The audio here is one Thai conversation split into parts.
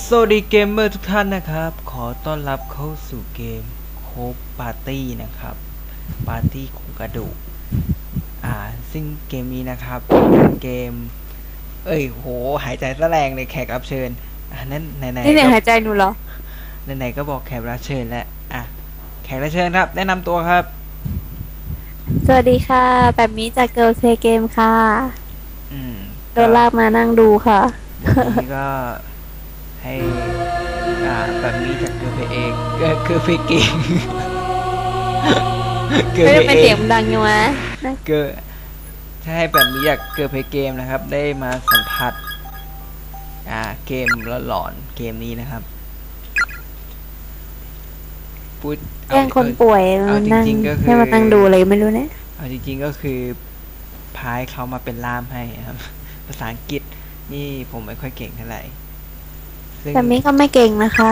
สวัสดีเกมเมอร์ทุกท่านนะครับ ขอต้อนรับเข้าสู่เกมโคบปาร์ตี้นะครับ ปาร์ตี้ของกระดูก อ่า ซึ่งเกมนี้นะครับเป็นเกม เอ้ยโห หายใจซะแรงเลยแขกรับเชิญ อ่านั่นไหนๆนี่เสียงก็หายใจหนูเหรอไหนๆก็บอกแขกรับเชิญแล้ว อะ แขกรับเชิญครับ แนะนำตัวครับ สวัสดีค่ะ แบบนี้จากเกิ l ล Play Game ค่ะ อืมโดนลากมานั่งดูค่ะวันนี้ก็ ให้อ่าแบบนี้จากเกือเพเองเกือเกือเพเกงเกือไม่เพได้เป็นเอเสียงงดังยังวะนะเกิดถ้าให้แบบนี้อยากเกิดเพลย์เกมนะครับ ได้มาสัมผัสอ่าเกมหลอนๆเกมนี้นะครับพูดแกล้งคนป่วยเอามาจนั่งริงๆก็คือให้มานั่งดูอะไรไม่รู้เนี่ยเอาจริงๆก็คือพายเขามาเป็นล่ามให้ครับ ภาษาอังกฤษนี่ผมไม่ค่อยเก่งเท่าไหร่ซึ่ง แบบนี้ก็ไม่เก่งนะคะ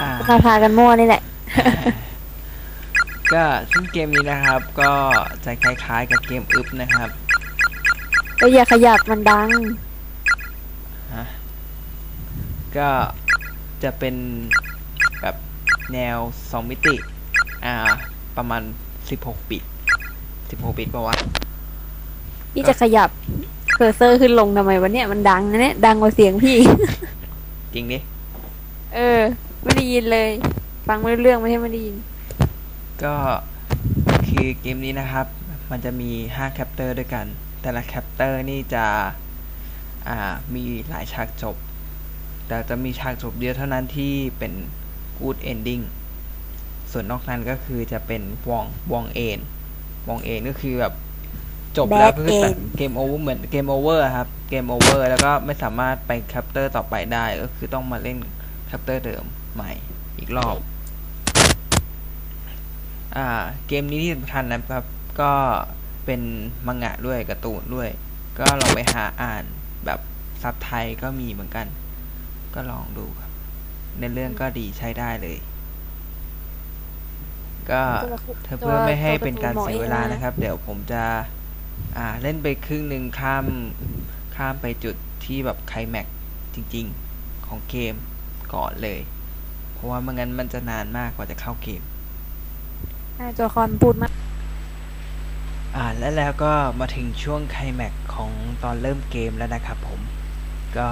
อ่าพาพากันมั่วนี่แหละ ก็ซึ่งเกมนี้นะครับ ก็จะคล้ายๆกับเกมอึบนะครับก็อย่าขยับมันดัง ฮะก็จะเป็นแบบแนว 2 มิติ อ่า ประมาณ 16 บิต 16 บิตปะวะ พี่จะขยับ เคอร์เซอร์ขึ้นลงทำไมวะเนี่ย มันดังนะเนี่ย ดังกว่าเสียงพี่ จริงดิเออ ไม่ได้ยินเลย ฟังไม่รู้เรื่องไม่ใช่ไม่ได้ยิน ก็คือเกมนี้นะครับ มันจะมี5แคปเตอร์ด้วยกัน แต่ละแคปเตอร์นี่จะอ่ามีหลายฉากจบ แต่จะมีฉากจบเดียวเท่านั้นที่เป็น good ending ส่วนนอกนั้นก็คือจะเป็นวองวองเอนวองเอนก็คือแบบ จบแล้ว Bad ก็คือตัด end เกมโอเวอร์เหมือนเกมโอเวอร์ครับเกมโอเวอร์แล้วก็ไม่สามารถไปแคปเตอร์ต่อไปได้ก็คือต้องมาเล่นแคปเตอร์เดิมใหม่อีกรอบ อ่า เกมนี้ที่สำคัญนะครับ ก็เป็นมังงะด้วยการ์ตูนด้วย ก็ลองไปหาอ่านแบบซับไทยก็มีเหมือนกัน ก็ลองดูครับ ในเรื่องก็ดีใช้ได้เลย ก็ถ้าเพื่อไม่ให้เป็นการเสียเวลานะครับ เดี๋ยวผมจะ อ่าเล่นไปครึ่งหนึ่งข้ามข้ามไปจุดที่แบบไคลแม็กซ์จริงๆของเกมก่อนเลย เพราะว่าไม่งั้นมันจะนานมากกว่าจะเข้าเกมหน้าจอคอนพูดมากอ่าและแล้วก็มาถึงช่วงไคลแม็กซ์ของตอนเริ่มเกมแล้วนะครับผม ก็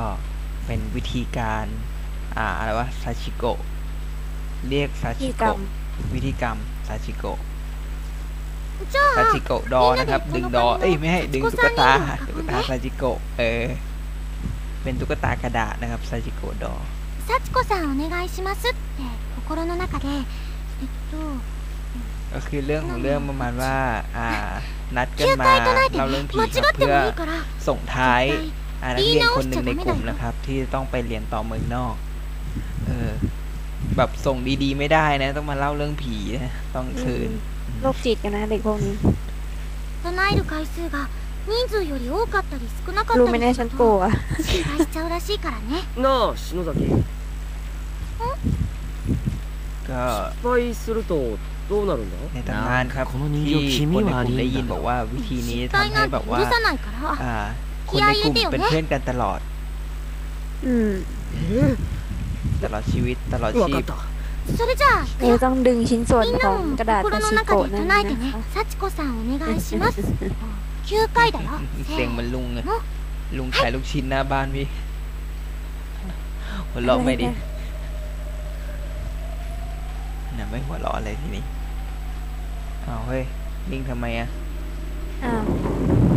เป็นวิธีการอ่าอะไรวะซาชิโกะเรียกซาพิชิธีกรรโกะมวิธีกรรมซาชิโกะじゃ ซา あ ชิโกะดอนะครับ ดึงดอ เอ้ย ไม่ให้ดึงตุ๊กตาตุ๊กตาซาชิโกะเออ เป็นตุ๊กตากระดาษนะครับซาชิโกะดอ 幸子さんお願いしますって心の中でえっと ก็คือเรื่องของเรื่องประมาณว่า อ่า นัดกันมา 9回唱えて เล่าเรื่องผี 間違 ครับ って เพื่อ もいいから ส่งท้าย 絶 อ่านักเรียนคนหนึ่งในกลุ่มนะครับ ที่ต้องไปเรียนต่อเมืองนอก เออ แบบส่งดีๆไม่ได้นะ ต้องมาเล่าเรื่องผีนะต้องคืน โรคจิตกันนะเด็กพวกนี้ 対唱える回数が人数より多かったり少なかっ รู้ た ไหม り เนี่ย す ฉัน る กลั と ว 失敗しちゃうらしいからねなあ篠崎 ก็ 失敗するとどうなるんだ ในตำนานครับ この人 ที่ 形気 คน 味 ในก 悪 ลุ่ม い ได้ ん ยิน だ บอกว่าวิธีนี้ 失 ทำ 敗 ให้ なん แบ て บ 許 ว่า さないから อ่า คนในกลุ่มเป็นเพื่อนกันตลอด อืม ตลอดชีวิตตลอด 分 ชี か พ った それじゃあ เออต้องดึงชิ้นส่วน みん ข な อง も กระดาษ 心 ซา の ชิ 中 โกะ で นั่น 唱えて นะ ね คะ 幸子さんお願いします9回だよ เสียงเหมันลุงอะลุงขายลูกชิ้นหน้าบ้านพี่หัวเราะไม่ดิน่ะไม่หัวเราะอะไรทีนี้อ้าวเฮ้ยนิ่งทำไมอะ อ้าว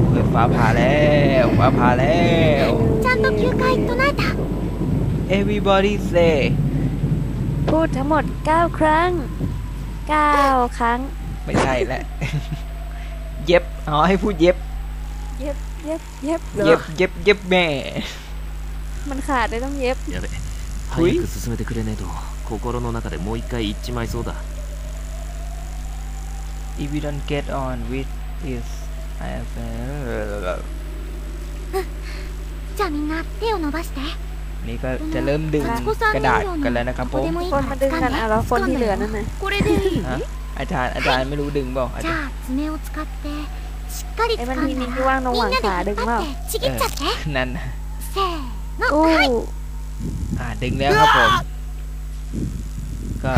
เฮ้ยฟ้าผ่าแล้วฟ้าผ่าแล้ว ちゃんと9回唱えた everybody say พูดทั้งหมด 9 ครั้ง 9 ครั้ง ไม่ใช่แหละ เย็บอ๋อให้พูดเย็บ เย็บ เย็บ เย็บเหร เย็ อบ เย็บเย็บแม่ มันขาดเลยต้องเย็บ やべほい早く進めてくれねえと心の中でもう一回言っちまいそうだ if you don't get on with this I have じゃあみんな手を伸ばして นี่ก็จะเริ่มดึงกระดาษกันแล้วนะครับผมฝนมาดึงกันอะแล้วฝนที่เหลือนั่นนะอาจารย์อาจารย์ไม่รู้ดึงบอกอาจารย์ไอ้มันมีนี้ว่างตรงหว่างขาดึงเปล่านั่นอู้อ่าดึงแล้วครับผม ก็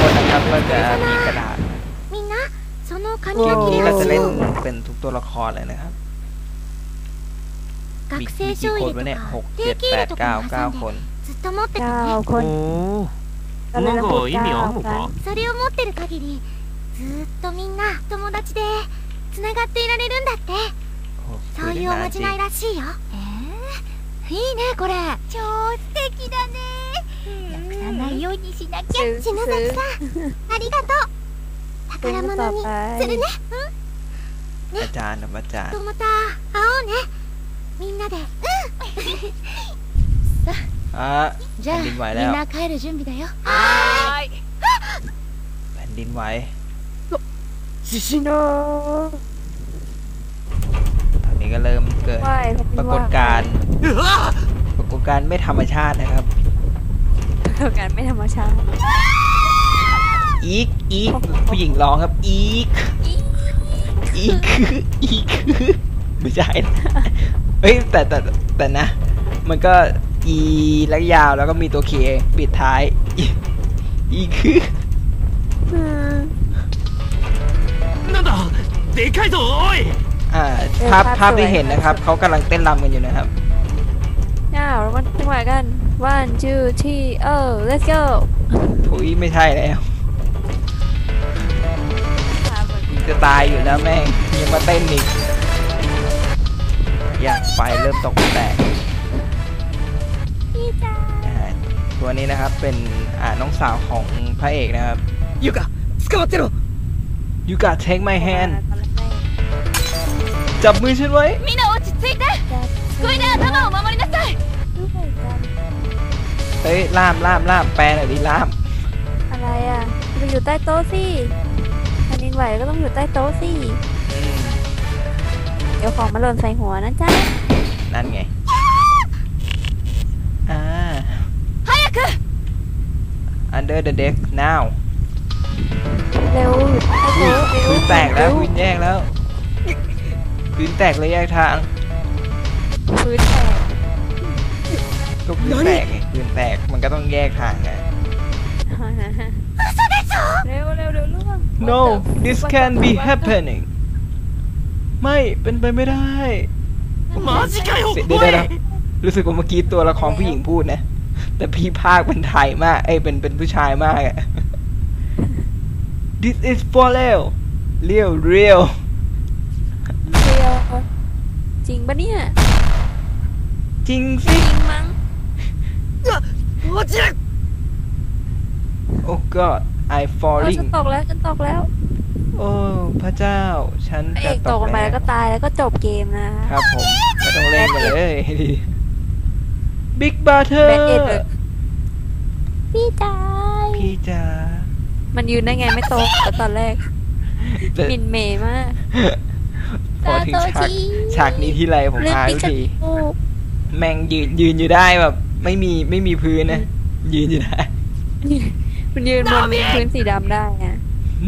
คนนะครับก็จะมีกระดาษเกมนี้เราจะเล่นเป็นทุกตัวละครเลยนะครับ 学生醤油とか定期入れとかも挟んでずっと持ってたねおおなんか意味あんのかそれを持ってる限りずっとみんな友達でつながっていられるんだってそういうおまじないらしいよえー、いいねこれ超素敵だねなくさないようにしなきゃ篠崎さんありがとう宝物にするねうんねあちあちゃんとまた会おうねみんなで อ่ะ じ แผ่นดินไหวแล้ว な帰る準備だよはーい แผ่นดินไหว 地震 โน ตอนนี้ก็เริ่มเกิด ไหว ปรากฏการณ์ปรากฏการณ์ไม่ธรรมชาตินะครับ ปรากฏการณ์ไม่ธรรมชาติ อีกอีกผู้หญิงร้องครับ อีก อีกอีกไม่ใช่นะ เอ้ยแต่แต่แต่นะ มันก็ e แล้วยาวแล้วก็มีตัวเคปิดท้าย e คือนั่นเหอเด็กใครตัวอ้ยอ่าภาพภาพที่เห็นนะครับเขากำลังเต้นรำกันอยู่นะครับน้าเรามาจังหวะกัน one two three oh let's go ถุยไม่ใช่แล้ว จะตายอยู่แล้วแม่งยังมาเต้นอีก อย่างไฟเริ่มตกแตกตัวนี้นะครับเป็นอ่าน้องสาวของพระเอกนะครับยูกาสกัดเจโรยูกา take my hand จับมือฉันไว้มินาโอจิตใจคุยได้ทำไมมาโมรินาไซเฮ้ยล่ามล่ามล่ามแปลหน่อยดิล่าม อะไรอะไปอยู่ใต้โต๊ะสิอันนี้ไหวก็ต้องอยู่ใต้โต๊ะสิ ดี๋ยวของมาหล่นใส่หัวนะจ๊ะนั่นไงอ่า早く under the deck now เร็วอยู่ใต้อุ้ยโต๊ะเร็วพื้นแตกแล้วเร็พื้นแยกแล้วพื้นแตกเลยแยกทางพื้นแตกก็พื้นแตกไงพื้นแตกมันก็ต้องแยกทางไง เร็วเร็วเร็วล่วง No this can be happening ไม่เป็นไปไม่ได้มาจิไกหกเดี๋ยวได้นะรู้สึกว่าเมื่อกี้ตัวละครผู้หญิงพูดนะ แต่พี่ภาคเป็นไทยมากไอ้เป็นเป็นผู้ชายมากอะ This is for real real real จริงปะเนี่ย จริงสิ จริงมั้งโอ้ god I falling ฉันตกแล้ว ฉันตกแล้ว โอ้พระเจ้า ฉันพระเอจะกตตกกลงไปแล้แล้ววก็ตายแล้วก็จบเกมนะ ครับผมไม่ต้องเล่นกันเลย Big แบนเอ็ด Brother เลยพี่ตายพี่จ๋ามันยืนได้ไงไม่ตกแต่ตอนแรกแต่มินเมย์มากพอถึงฉากตาโตทีฉากนี้ที่ไรผมเลือดพาปิทุกกาที จูแม่งยืนยืนอยู่ได้แบบ ไม่มีไม่มีพื้นนะ ยืนอยู่ได้ มันยืนบนพื้นสีดำได้อะ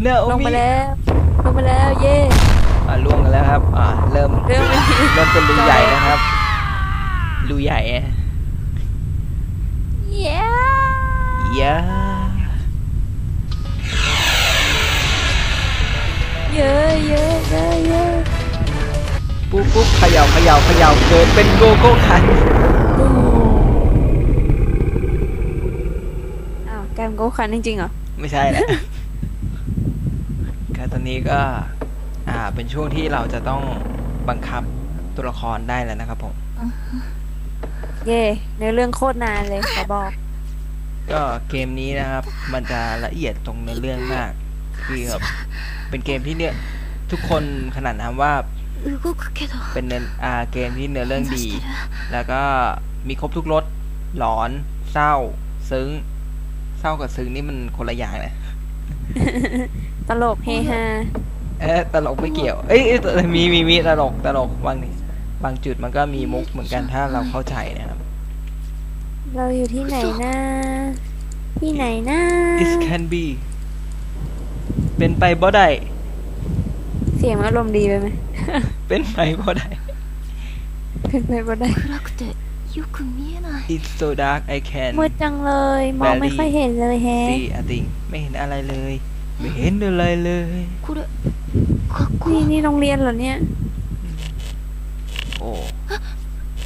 No ลงมาแล้วลงมาแล้วเย่อ่าล่วงกันแล้วครับ อ่าเริ่มเริ่มเป็นเริ่มเป็นรูใหญ่นะครับรูใหญ่อะเย้เยอะเยอะเยอะเยอะเยอะปุ๊บปุ๊บเขย่าเขย่าเขย่าเกิดเป็นโกโก้คันอ้าวแกมโกคันจริงๆเหรอ ไม่ใช่แหละก็ตอ นี้ก็อ่าเป็นช่วงที่เราจะต้องบังคับตัวละครได้แล้วนะครับผมเย่ในเรื่องโคตรนานเลยขอบอก ก็เกมนี้นะครับ มันจะละเอียดตรงในเรื่องมากคือแบบเป็นเกมที่เนี่ย ทุกคนขนาดนามว่า เป็นเนอ่าเกมที่เนื้อเรื่องดี แล้วก็มีครบทุกรสหลอน เศร้า ซึ้ง เศร้ากับซึ้งนี่มันคนละอย่างเลย ตลกเฮฮา เอ๊ะตลกไม่เกี่ยว เอ้ยเอ้ยแต่มีมีมีตลกตลกบางทีบางจุดมันก็มีมุกเหมือนกันถ้าเราเข้าใจนะครับ เราอยู่ที่ไหนนะที่ไหนนะ It can be เป็นไปบ่ได้ เสียงอารมณ์ดีไปไหม เป็นไปบ่ได้ เป็นไปบ่ได้ 暗くて よく見えない It's so dark I can มืดจังเลย มองไม่ค่อยเห็นเลยแฮะ see a thing ไม่เห็นอะไรเลย ไม่เห็นอะไรเลย これ学 นี่ 校 นี่โรงเรียนเหรอเนี่ย โอ้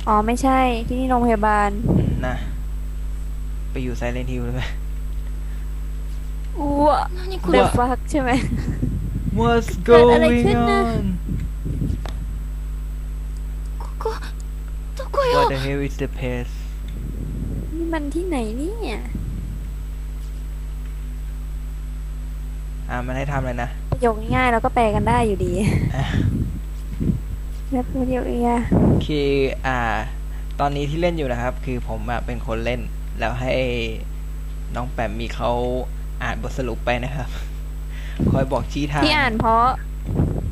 อ๋อไม่ใช่ ที่นี่โรงพยาบาล นะ ไปอยู่ไซเลนฮิลเลยไหม ว้า 何こ The れ fuck ใช่ไหม What's เกิดอะไร going ขึ้นน่ะ on ここどこ What よ the hell is the place นี่มันที่ไหนเนี่ย อ่ามันให้ทำอะไรนะประโยคง่ายๆเราก็แปลกันได้อยู่ดีอะแล้วประโยคเอียคืออ่า ตอนนี้ที่เล่นอยู่นะครับ คือผมอะเป็นคนเล่น แล้วให้น้องแปมมีเขาอ่านบทสรุปไปนะครับ คอยบอกชี้ทางที่อ่านเพราะ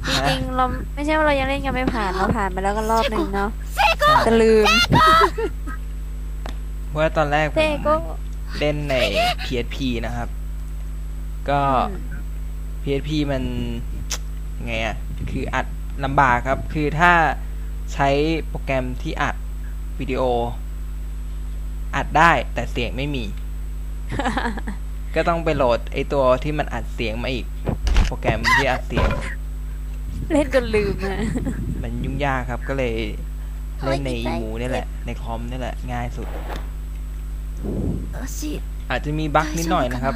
จนะริงๆเราไม่ใช่ว่าเรายังเล่นกันไม่ผ่านเราผ่านไปแล้วก็รอบหนึ่งเนาะใช่แต่ลืมเพราะว่าตอนแรกผเซมโก็เล่นใน PSP นะครับ ก็ PHP มันไงอะ่ะคืออัดลำบากครับ คือถ้าใช้โปรแกรมที่อัดวิดีโอ อัดได้แต่เสียงไม่มี ก็ต้องไปโหลดไอตัวที่มันอัดเสียงมาอีก โปรแกรมที่อัดเสียง เล่นจนลืมอะมันยุ่งยากครับก็เลยเล่นในอีมูนี่แหละ ในคอมนี่แหละ ง่ายสุด อาจจะมีบั๊กนิดหน่อยนะครับ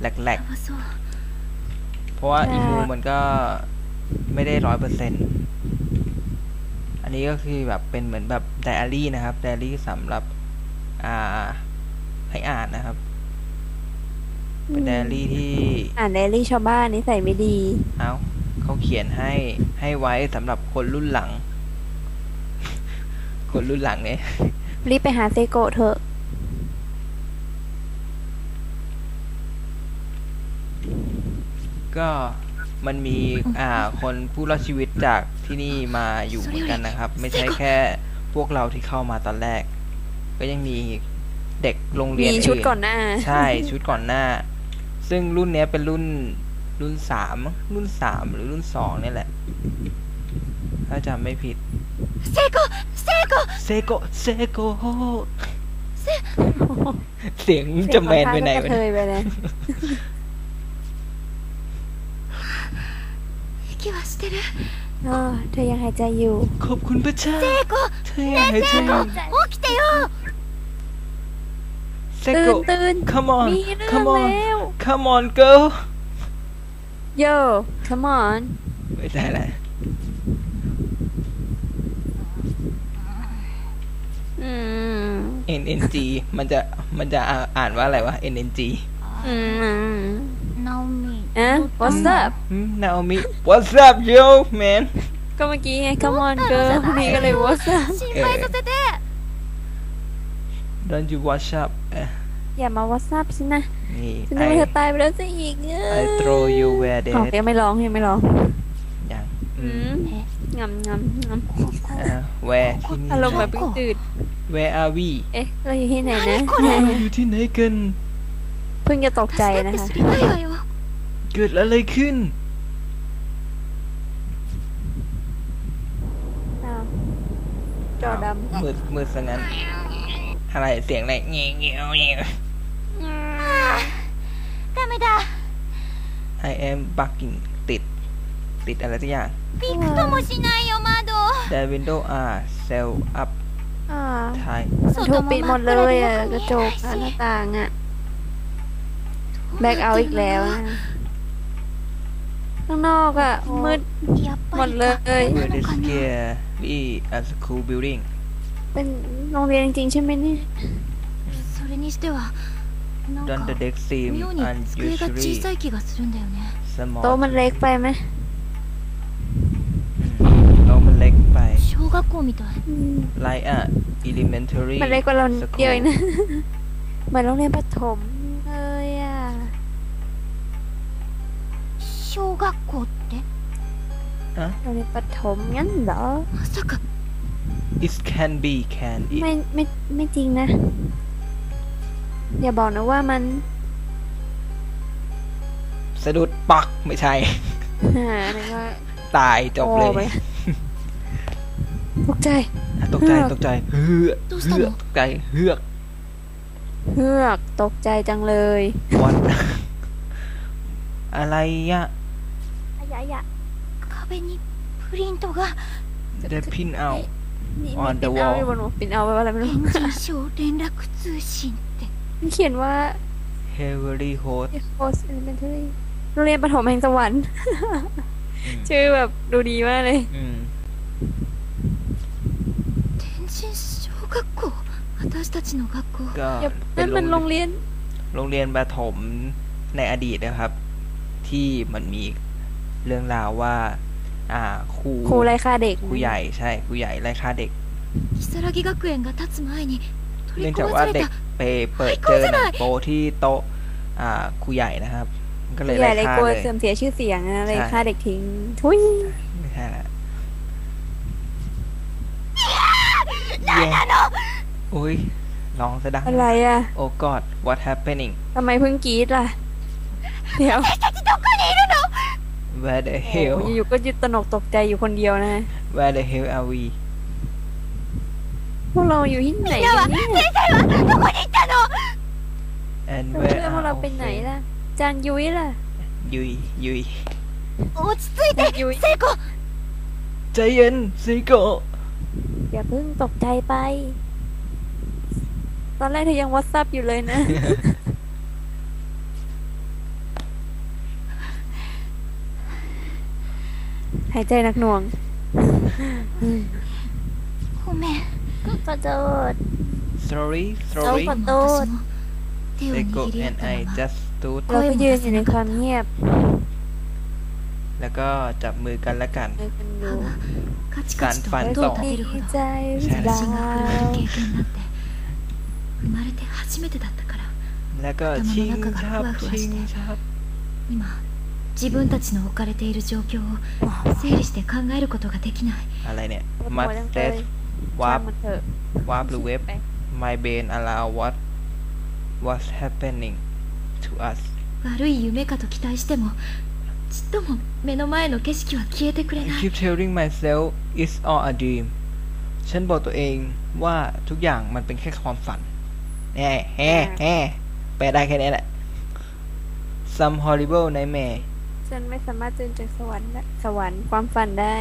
แหลกๆ เพราะว่าใช่อีมูมันก็ไม่ได้ร้อยเปอร์เซ็นต์อันนี้ก็คือแบบเป็นเหมือนแบบไดอารี่นะครับไดอารี่สำหรับอ่าให้อ่านนะครับ เป็นไดอารี่ที่ อ่านไดอารี่ชาวบ้านนิสัยไม่ดีเอาเขาเขียนให้ให้ไว้สำหรับคนรุ่นหลัง คนรุ่นหลังเนี่ยรีบไปหาเซโกะเถอะ ก็มันมีอ่าคนผู้รอดชีวิตจากที่นี่มาอยู่เหมือนกันนะครับ ไม่ใช่แค่พวกเราที่เข้ามาตอนแรก ก็ยังมีเด็กโรงเรียนมีชุดก่อนหน้า ใช่ชุดก่อนหน้า ซึ่งรุ่นเนี้ยเป็นรุ่นรุ่นสามรุ่นสามหรือรุ่นสองนี่แหละ ถ้าจำไม่ผิดเซโกเซโกเซโกเซโกเสียงจะแมนไปไหนไปเลย てる เออเธอยังหายใจอยู่ ขอบคุณพระเจ้า 成功 เธอยังหายใจอยู่ 起きてよ เซ ตื่ โก นตื่น come on มีเรื่อง come on แล้ว come on girl Yo come on ไม่ใช่แหละ อืม NNG มันจะมันจะอ่าอ่านว่าอะไรวะ NNG อืม ナオミ เอ๊ะ What's up อืม Naomi what's up yo man ก็เมื่อกี้ไง Come on girl นี่ก็เลย What's up 心配させて don't you watch up เอ่อ อย่ามา What's up สินะ นี่ ฉันนึก I ว่าเธอตายไปแล้วซะอีกเอ I throw you where อ๋อ dead ยังไม่ร้องยังไม่ร้อง ยัง อื อืม มงำงำงำ อ่า where ที่นี่ อารมณ์แบบเพิ่งตื่น where are we เอ๊ะเราอยู่ที่ไหนนะ เราอยู่ที่ไหนกัน เพิ่งจะตกใจ だっ นะ て คะ 知りたいわよ เกิดอะไรขึ้น อ้าวจอดำ มืดมืดซะงั้น อะไรเสียงอะไรเงี้ยเงี้ยเงี้ย ダメだ I am bugging ติด ติดอะไรสักอย่าง びくともしないよ窓 The window are sell up อ่า Thai มันถูกปิดหมดเลยอ่ะกระจกอ่ะหน้าต่างอ่ะ แบกเอาอีกแล้วนะ ข้างนอกอ่ะ มืด やっ หม ぱ ด り เล か ย Where the scare be a school building เป็นโรงเรียนจริงๆใช่ไหมเนี่ย それにしてはなん Don't the か deck seem 妙に机が小 unusually さい気がするんだよね small โต๊ะมันเล็กไปไหม โต๊ะมันเล็กไป 小学校みたい อืม like a elementary มันเล็กกว่าเรานิดเดียวเอง school นะ เหมือนโรงเรียนประถม 小学校って โรงเรียนประถมงั้นเหรอ まさか it can be can it ไม่ไม่ไม่จริงนะ อย่าบอกนะว่ามัน สะดุดปักไม่ใช่ หานึกว่า ตายจบเล โอ้ไป ย ตกใจ อ่ะตกใจ เฮือก ตกใจเฮือก どうした เฮือก の ตกใจเฮือก เฮือกตกใจจังเลย วัน อะไรอ่ะ อายะยะ 壁にプリントが ได้พินเอา นี่ On มี the ปินเอา wall อยู่บนหัวปินเอาไว้ว่าอะไรไม่รู้ エンジン省連絡通信って มันเขียนว่า Heavily Host Post Elementary โรงเรียนประถมแห่งสวรรค์ ชื่อแบบดูดีมากเลย อืม 天神小学校私たちの学校 ก็ อย่า เป็ นั่ น นมัน โร โรง ง เรียน เรียน โรงเรียนประถมในอดีตนะครับ ที่มันมี เรื่องราวว่า อ่าครูครูไล่ฆ่าเด็กครูใหญ่ใช่ครูใหญ่ไล่ฆ่าเด็กเนื่องจากว่าเด็กไปเปิดเจอหนังโปที่โต๊ะอ่าครูใหญ่นะครับ ก็เลยไล่ฆ่าเลยเสื่อมเสียชื่อเสียงอะไรฆ่าเด็กทิ้งทุยไม่ใช่ละเย้โอ้ยร้องซะดังอะไรอะโอ้กอด what happening ทำไมเพิ่งกรี๊ดล่ะ เดี๋ยว where the hell โอ้อยู่ๆก็ยึดตระหนกตกใจอยู่คนเดียวนะ where the hell are we พวกเราอยู่ที่ไหนกันเนี่ย and เพื่ where อนพวก are เราไปไหน our ล่ะ จานยุ้ยล่ะ ยุยยุย 落ち着いて ยุ้ย 聖子 ใจเย็นซิโกะ อย่าเพิ่งตกใจไป ตอนแรกเธอยังวอทซับอยู่เลยนะ ายใจหนักหน่วง ごめん ขอโทษ sorry ขอ sorry โทษ 私も手を Seiko 握り合っ and た I まま just stood เราก็ยืนอยู่ในความเงียบ แล้วก็จับมือกันและกัน เดินกันอยู่ カチカチと การฝัน 音 ต่อ を立てるほ ดี ど ใจหรือเปล่า 全身が震える経験なんて生まれて初めてだったから แล้วก็ชิงชับชิงชับ 今 自分たちの置かれている状況を整理して考えることができない อะไรเนี่ย หม มั ด ด ยัง เต เล ส ยว าร์ป มันเถอะ วาร์ปหรือเว็บ my brain allow what what's happening to us 悪い夢かと期待してもちっとも目の前の景色は消えてくれ I ない keep telling myself it's all a dream ฉันบอกตัวเองว่าทุกอย่างมันเป็นแค่ความฝันแฮ่แฮ่แฮ่แปลได้แค่นี้แหละ some horrible nightmare ฉันไม่สามารถตื่นจากสวรรค์ได้สวรรค์ความฝันได้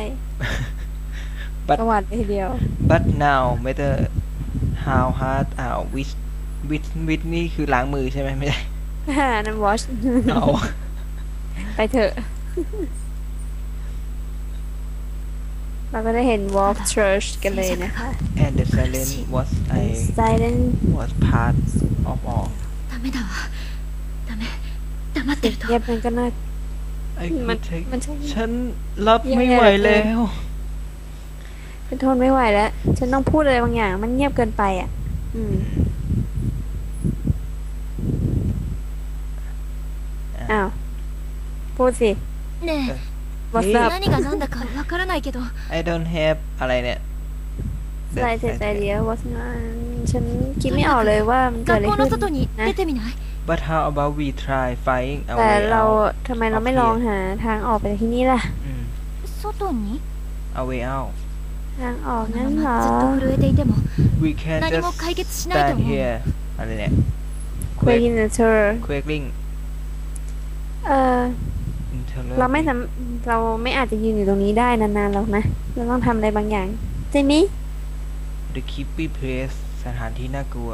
But- สวรรค์เลยทีเดียว but now matter how hard our with with with นี่คือล้างมือใช่ไหมไม่ใช่ นั่นวอช เอา ไปเถอะ เราก็ได้เห็น Walk Church กันเลยนะคะ and the silence was I Silent was part of all ダメだわダメ黙ってると เงียบมันก็น่า I มัน could take มันใช่ ฉันรับไม่ แย่ ไหว เหลือเกิน แล้ว ฉันทนไม่ไหวแล้ว ฉันต้องพูดอะไรบางอย่าง มันเงียบเกินไปอ่ะ อืม อ้าว พูดสิ ね What's นี่ up え何が何だかわからないけど I don't have อะไรเนี่ย ใส่เสร็จใจเดียว What's not ฉันคิดไม่ออกเลยว่ามันเกิด 学 อะไร 校の ขึ้น 外に出てみない But how about we try flying แต่ away เรา out ทำไมเราไม่ลองหาทางออกไปจากที่นี่ล่ะ อืม 外に away out ทางออก この นั้น ま เหรอ まずっと震えていても we can 何 just も解決しないと stand 思う here อะไรเนี่ย Quake in the Tour quaking เออ interrupt เราไม่สามเราไม่อาจจะยืนอยู่ตรงนี้ได้นานๆหรอกนะ เราต้องทำอะไรบางอย่างใช่ไหม the creepy place สถานที่น่ากลัว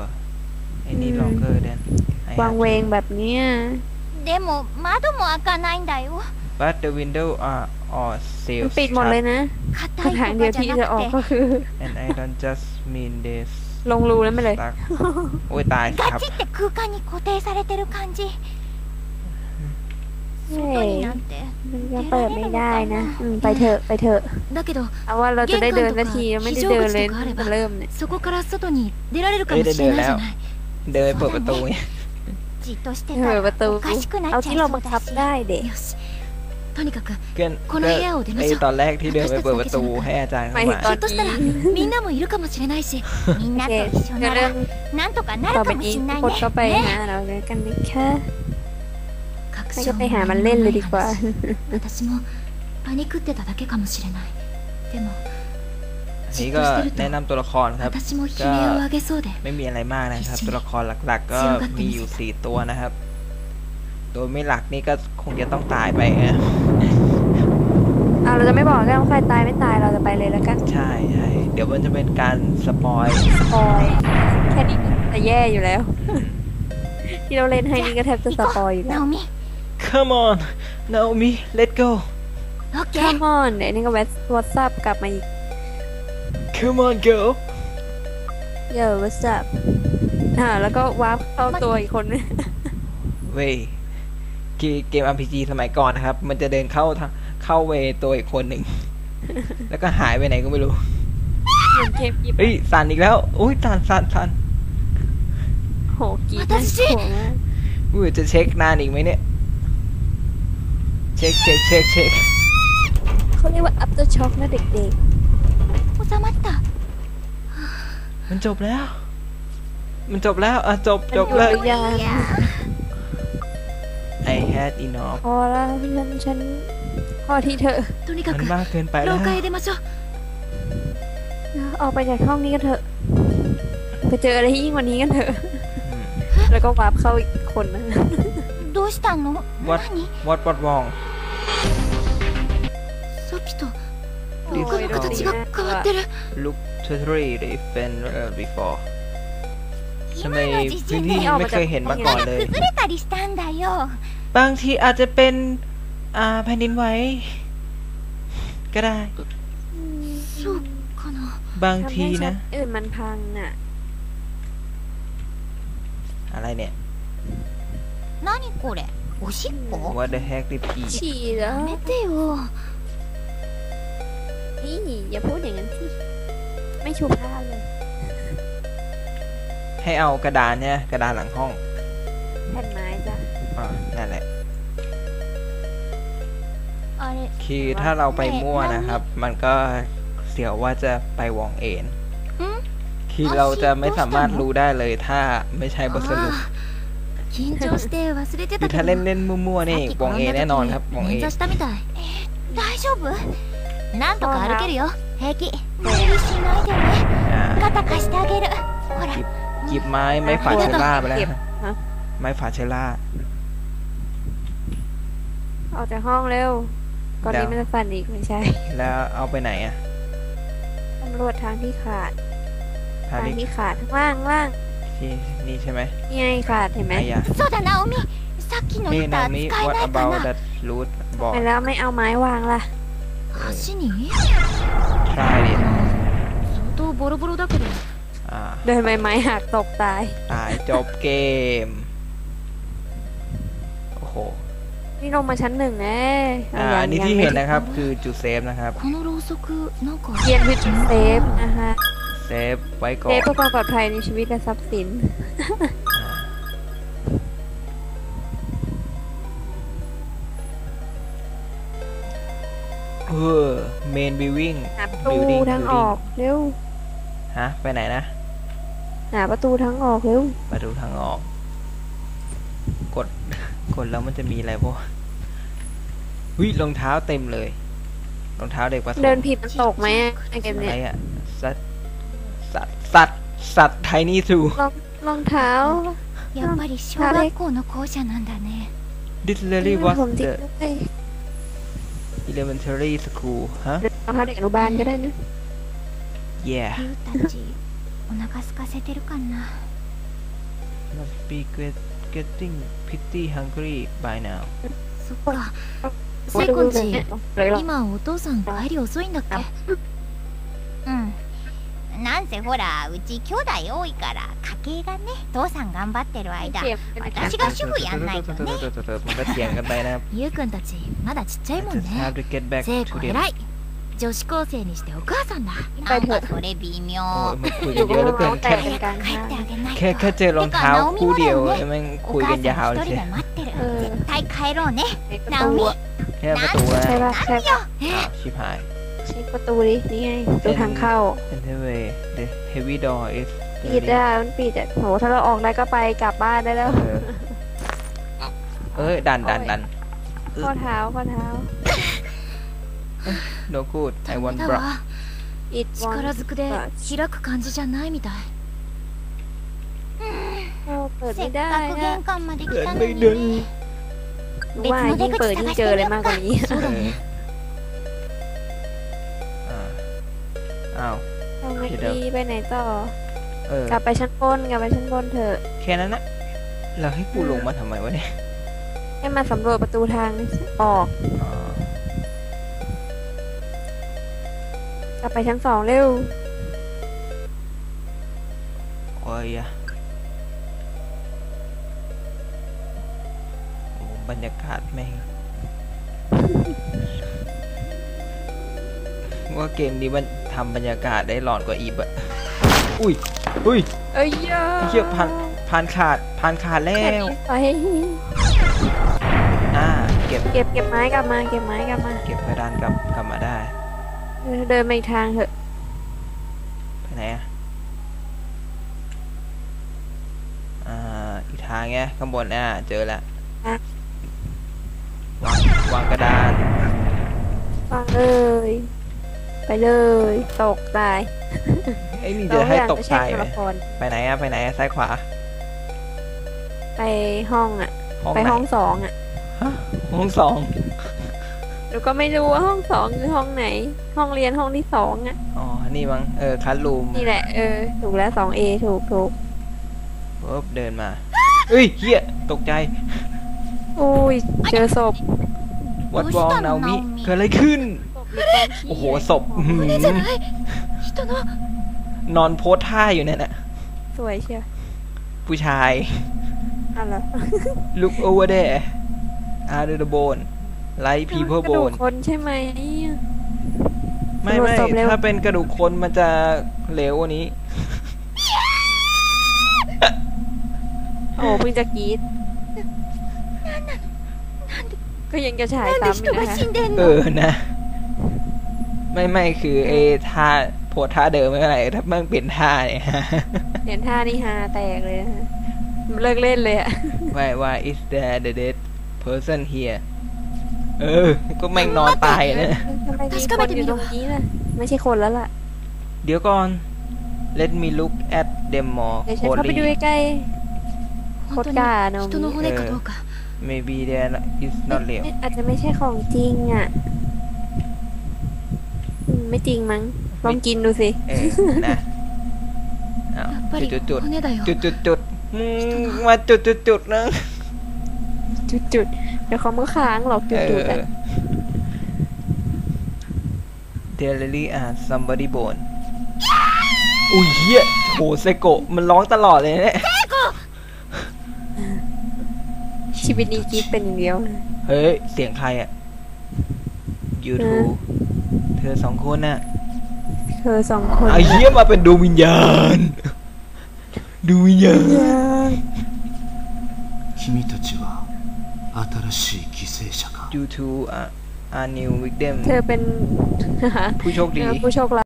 I อื need ม longer than I วาง have เวงแบบเนี้ย でも窓も開かないんだよ but the window are all มัน sealed ปิดหมดเลย shut นะ 硬 ทาง い เดีย と ว かじ ที่ ゃ จะ な ออก く ก็ て คือ and I don't just mean this ลงรูแล้วไม่เลย stuck โอ้ยตายค ガ รับ チって空間に固定されてる感じ เฮ้ 外 ย になんて มันก็เปิดไม่ได้นะอืมไปเถอะไปเถอะ だけど เอาว่าเราจะได้เดินสักทีไม่ได้เดินเลยตั้งแต่เริ่มเนี่ย そこから外に出られるかもしれないじゃない เดินไปเปิดประตูไง じっとして เอ た อ ら ประตู おかしくな เอา っちゃ ที่ い เรา そ บั う ง だ คับ し ได้เด็ก よしとにかく เกิน この部屋を出ま ไอ しょう ตอนแรกที่เดินไปเปิดประตูให้อาจารย์ หมา เข้าย ถึง มา ตอน ひょっとしたら นี้ みんなもいるかもしれないしみん โอ な เค と一緒 เดี๋ย な วเริ่ ら ม なんとかな ต่อ る ไป かも นี้ しれない คนก็ไป ね หาเราเลยกันนะคะ 確 ไม่ 証 ก็ も ไปหามันเล่นเลยดีกว่า 私もパニクってただけかもしれないでも ฉ นี่ก็แนะนำตัวละครครับ ก็ไม่มีอะไรมากนะครับ ตัวละครหลักๆ ก็มีอยู่สี่ตัวนะครับ โดยไม่หลักนี่ก็คงจะต้องตายไปนะอ่เราจะไม่บอกแล้วว่าใครตายไม่ตายเราจะไปเลยแล้วกัน ใช่ใช่เดี๋ยวมันจะเป็นการสปอยสปอยแค่นี้จะแย่อยู่แล้ว ที่เราเล่นให้นี่ก็แทบจะสปอยอยู่แล้ว Come on Naomi let go Come on เดี๋ยวนี่ก็แวะวอทซัพกลับมาอีก Come on girl Yo what's up อ่าแล้วก็วาร์ปเข้าตัวอีกคนนึงเว้ยเกเกม RPG สมัยก่อนนะครับ มันจะเดินเข้าทางเข้าเวตัวอีกคนหนึ่ง แล้วก็หายไปไหนก็ไม่รู้เหมือนเกมยิบเฮ้ยสันอีกแล้ว อุ้ยสันสันสันโหกรีดน่ากลัวมากอุ้ยจะเช็คนานอีกไหมเนี่ย เช็คเช็คเช็คเช็คเขาเรียกว่า after shock นะเด็ก 収まった มันจบแล้ว มันจบแล้ว อ่ะจบ ๆ จบเลย มันอยู่หรือยัง I had enough พอแล้วเพื่อนฉันพอที่เธอ とに มั か น く มากเกินไปแล้ 廊 ว 下へ出ましょう ออกไปจากห้องนี้กันเถอะ ไปเจออะไรที่ยิ่งกว่านี้กันเถอะ อืม แล้วก็วาร์ปเข้าอีกคนนะ どうしたの What 何 what what wrong さっきと โอ้ย 僕の形が変わってる look totally different uh, before ทำไม 今の地 พื้น 震 ที่ で ไม่เคยเห็นมาก่อนเลย 崩れたりしたんだよ บางทีอาจจะเป็น อ่าแผ่นดินไหวก็ได้ そうかな บาง ทำ ที ให้ชั้ นะ นอื่นมันพังอ่ะ อะไรเนี่ย 何これおしっこ what the heck ดิพี ฉี่แล้ว やめてよ นี่อย่าพูดอย่างนั้นสิ ไม่ชูผ้าเลย ให้เอากระดานเนี่ยกระดานหลังห้อง แผ่นไม้จ้ะ อ่านั่นแหละ あれ คือถ้าเราไปมั่วนะครับ มันก็เสียวว่าจะไปวองเอ็น ん คือเราจะไม่สามารถรู้ได้เลยถ้าไม่ใช่บทสรุป あー緊張して忘れて คื た อ け ถ้า ど เล่นเล่นๆมั่วๆนี่ さっき วองเอ 転んだ แน่นอนครับว 時 องเอ に捻挫したみたいえ大丈夫 なんとか歩けるよ平気無理しないでね อ่า 肩貸してあげるほら หยิบไม้ไม้ฝาเชล่าไปแล้ว เก็บ นะ ฮะ ไม้ฝาเชล่า ออกจากห้องเร็ว ก่อน แล้ว นี้มันจะสั่นอีกไม่ใช่ แล้วเอาไปไหนอ่ะ ตำรวจทางที่ขาด ทาง ทาง นี้ ที่ขาดข้างล่างข้างล่าง ที่นี่ใช่ไหม นี่ไงขาดเห็นไหม ไอ้ยา そうだナオミさっきの นี่ 板 นา 使 มิ え what ないか about な that root บอก ไปแล้วไม่เอาไม้วางล่ะ 橋に try it 相当ボロボロだけど อ่า เดินไปไม้หักตกตาย ตายจบเกม โอ้โห นี่ลงมาชั้นหนึ่งแน่ อ่า ยั อันนี้ ยัง ที่ ไม่ เห็นนะครับ คือจุดเซฟนะครับ このろうそくなんか เกียนวิทเซฟนะคะ เซฟไว้ก่อ เซฟ น เพื่อความปลอดภัยในชีวิตและทรัพย์สิน เออเมนบิวิ่ง หาประตู Building ทางออกเร็ว ฮะ ไปไหนนะ หาประตูทางออกเร็ว ประตูทางออก กด กดแล้วมันจะมีอะไรพวกวิรองเท้าเต็มเลย รองเท้าเด็กประถม เดินผิดมันตกไหมอะในเกม อะ เนี้ ไร ย อ่ะ สัตว์ สัตว์ สัตว์ สัตว์ไทนี่ทู รองรองเท้า やっぱり小学校の校舎なんだね This really was ผมจริง the ด้วย elementary school ฮะ รองเท้าเด็กอนุบาลก็ได้นะ yeah ユウたちお腹空かせてるかな must be get, getting pretty hungry by now そっかセイコンチ เลยหรอ 今お父さん帰り遅いんだっけうんなん せほらうち兄弟多いから家計がね父さん頑張ってる間 เก็บเป็น 私が主婦やんないとね มันก็เถียงกันไปนะครับ ゆうくんたちまだちっちゃいもん just ね have to get back 聖 to 子 them 偉い女子高生にしてお母さんだไป なん เถอะ かそれ微妙 โอ้ยมันคุย อ กั ยู่ นเย กับ อะเหลือ น้ เกิ อน งแต่ แค่ เป็นกลาง 帰 ทาง ってあげない แค่แค่เจอรองเท้าคู่เดียวแม่ง お คุยกัน 母 ยาว さん เลย 一 ใช่ 人で待ってるうん絶対帰ろうね เช็คประ ナ ตู オミ อะ แค่ประตูนะ ใช่ปะใช่ปะ อ้าวชิบหาย เช็คประตูดินี่ไงประตูทางเข้า anyway the heavy door is ปิดอ่ะมันปิดอ่ะโหถ้าเราออกได้ก็ไปกลับบ้านได้แล้ว เออเอ้ยดันดันดัน ข้อเท้าข้อเท้า no good I ダ want メだ bra わ it 力 wants ずくで開く感じじゃないみたい เปิด せ ไม่ っ ได้ かく นะ 玄関まで来 เกิด たの ไม่ に เดิน ね ว่ายิ่งเปิดยิ่งเจออะไรมากกว่านี้ そうだね อ้าว เอาไงเดี๋ยว ดีไปไหนต่อ เออ กลับไปชั้นบนกลับไปชั้นบนเถอะ แค่นั้นนะเราให้กูลงมาทำไมวะเนี่ยให้มาสำรวจประตูทางออก อ๋อกลับไปชั้นสองเร็ว โอ้ยอะโอ้บรรยากาศแม่ง ว่าเกมนี้มัน ทำบรรยากาศได้หลอนกว่าอีบอะอุ้ยอุ้ยเอ้ยยาไอ้เหี้ยพันผ่านขาดผ่านขาดแล้แค่ว นี้ไปอ่า เก็บเก็บเก็บไม้กลับมา เก็บไม้กลับมาเก็บกระดานกลับกลับมาได้เออเดินมาอีกทางเถอะ ไปไหนอะอ่า อีกทางเงี้ยข้างบนอะเจอแล้ววางวางกระดาน ฟังเลย ไปเลยตกตายไอ้ยนี่จะให้ตกไม่ตายใช่ไหมละครไปไหนอะไปไหนอะซ้ายขวา ไปห้องอะห้องไปไหนห้องสองอะฮะห้องสองแล้วก็ไม่รู้ว่าห้องสองคือห้องไหน ห้องเรียนห้องที่สองอะอ๋อนี่มั้งเออคัสรูมนี่แหละเออถูกแล้วสองเอถูกถูกปุ๊บเดินมาเอ้ยเฮียตกใจอุ้ยเจอศพวัดวองนามิเกิดอะไรขึ้น โอ้โหศพอื้อหือ じゃない人の นอนโพสท่าอยู่เนี่ยนะ สวยเชียว ผู้ชาย เอะไร look over there under the bone like people กระดูก bone คนใช่ไหม ไม่ ตรวจ ไม่ สอบเร็ว ถ้าเป็นกระดูกคนมันจะเหลวกว่านี้ โอ้เพิ่งจะกรีดก็ยังจะฉาย なんで ซ้ำอยู่ 人が นะคะ 死んでん เอ の อนะ ไม่ไม่คือไอ้ท่าโพสท่าเดิมไม่เป็นไรถ้ามันเปลี่ยนท่าเนี่ยเปลี่ยนท่านี่ฮาแตกเลยนะเลิกเล่นเลยอะ Why ว่า is there the dead person here เออ ก็แม่งนอนตายนะทำไมมีคนอยู่ตรงนี้ล่ะไม่ใช่คนแล้วล่ะ เดี๋ยวก่อน Let me look at them more เดี๋ยวฉันเข้าไปดูใกล้โคตรกาเนาะ Maybe there is not real อาจจะไม่ใช่ของจริงอะ ไม่จริงมั้ง ลองกินดูสิ เออ นะอ้าว やっぱり จุดจุด 骨だよ จุดจุดจุดมึงมาจุดจุดจุดนะ จุดๆ เดี๋ยวเขามือค้างหรอก เอ จุด อ ๆอะ there really are somebody bone อุ้ยเฮียโหเซโกะมันร้องตลอดเลยเนี่ย ชีวิตนี้กรีดเป็นอย่างเดียว เฮ้ย เสียงใครอะ YouTube เธอสองคนน่ะ เธอสองคน ไอ้เหี้ยมาเป็นดวงวิญญาณดวงวิญญาณ 君たちは新しい犠牲者か YouTube อ่ะ are new victim เธอเป็น ผู้โชค เธ ดี อผู้โชค